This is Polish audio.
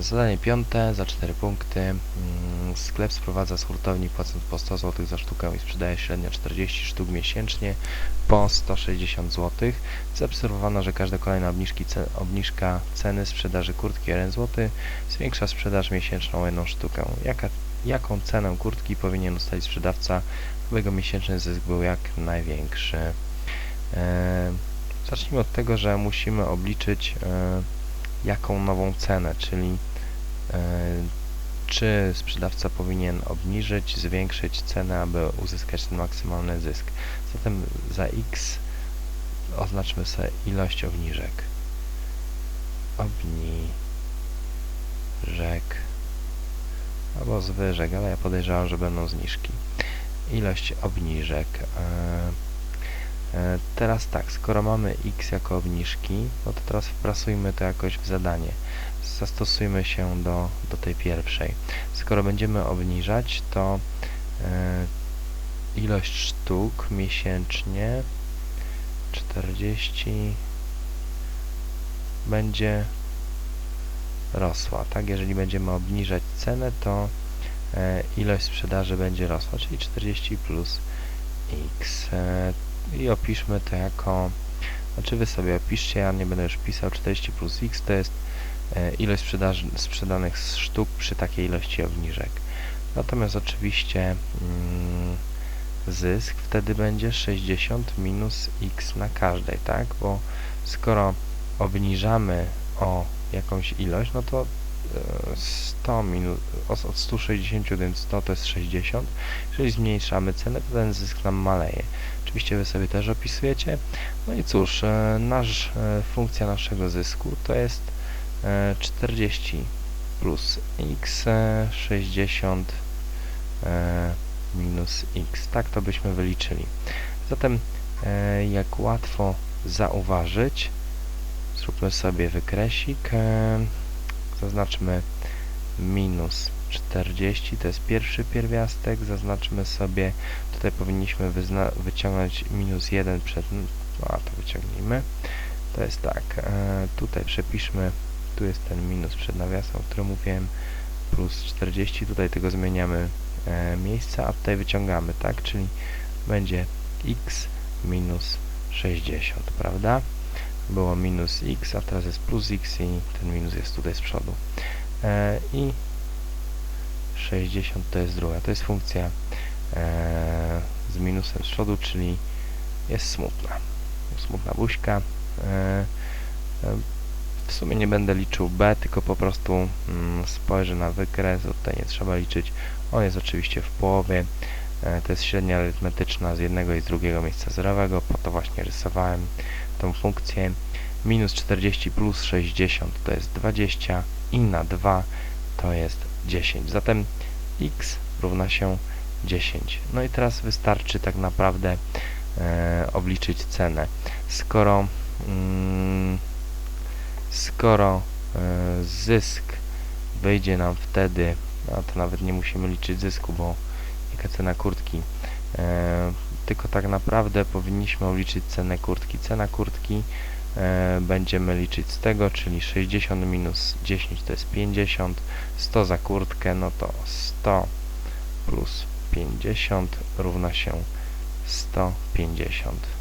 Zadanie piąte za 4 punkty. Mm, Sklep sprowadza z hurtowni płacąc po 100 zł za sztukę i sprzedaje średnio 40 sztuk miesięcznie po 160 zł. Zaobserwowano, że każda kolejna obniżka ceny sprzedaży kurtki o 1 zł zwiększa sprzedaż miesięczną o 1 sztukę. Jaka, jaką cenę kurtki powinien ustalić sprzedawca, aby jego miesięczny zysk był jak największy? E, zacznijmy od tego, że musimy obliczyć e, jaką nową cenę, czyli e, czy sprzedawca powinien obniżyć, zwiększyć cenę, aby uzyskać ten maksymalny zysk. Zatem za x oznaczmy sobie ilość obniżek. Obniżek albo zwyżek, ale ja podejrzewam, że będą zniżki. Ilość obniżek. E, Teraz tak, skoro mamy x jako obniżki, no to teraz wprasujmy to jakoś w zadanie. Zastosujmy się do, do tej pierwszej. Skoro będziemy obniżać, to e, ilość sztuk miesięcznie 40 będzie rosła, tak? Jeżeli będziemy obniżać cenę, to e, ilość sprzedaży będzie rosła, czyli 40 plus x. I opiszmy to jako, znaczy wy sobie opiszcie, ja nie będę już pisał, 40 plus x to jest e, ilość sprzedaż, sprzedanych sztuk przy takiej ilości obniżek. Natomiast oczywiście mm, zysk wtedy będzie 60 minus x na każdej, tak? Bo skoro obniżamy o jakąś ilość, no to 100 minus, od od 160 do 100 to jest 60. Jeżeli zmniejszamy cenę, to ten zysk nam maleje. Oczywiście Wy sobie też opisujecie. No i cóż, e, nasz, e, funkcja naszego zysku to jest e, 40 plus x, e, 60 e, minus x. Tak to byśmy wyliczyli. Zatem, e, jak łatwo zauważyć, zróbmy sobie wykresik. Zaznaczmy minus 40, to jest pierwszy pierwiastek, zaznaczmy sobie, tutaj powinniśmy wyciągnąć minus 1 przed, no a to wyciągnijmy, to jest tak, e, tutaj przepiszmy, tu jest ten minus przed nawiasem, o którym mówiłem, plus 40, tutaj tego zmieniamy e, miejsca, a tutaj wyciągamy, tak, czyli będzie x minus 60, prawda? Było minus x, a teraz jest plus x i ten minus jest tutaj z przodu. E, I 60 to jest druga. To jest funkcja e, z minusem z przodu, czyli jest smutna. Smutna buźka. E, e, w sumie nie będę liczył b, tylko po prostu mm, spojrzę na wykres. Tutaj nie trzeba liczyć. On jest oczywiście w połowie. E, to jest średnia arytmetyczna z jednego i z drugiego miejsca zerowego. Po to właśnie rysowałem tą funkcję. Minus 40 plus 60 to jest 20 i na 2 to jest 10. Zatem x równa się 10. No i teraz wystarczy tak naprawdę e, obliczyć cenę. Skoro, mm, skoro e, zysk wyjdzie nam wtedy, a to nawet nie musimy liczyć zysku, bo jaka cena kurtki, e, tylko tak naprawdę powinniśmy obliczyć cenę kurtki. Cena kurtki e, będziemy liczyć z tego, czyli 60 minus 10 to jest 50, 100 za kurtkę, no to 100 plus 50 równa się 150.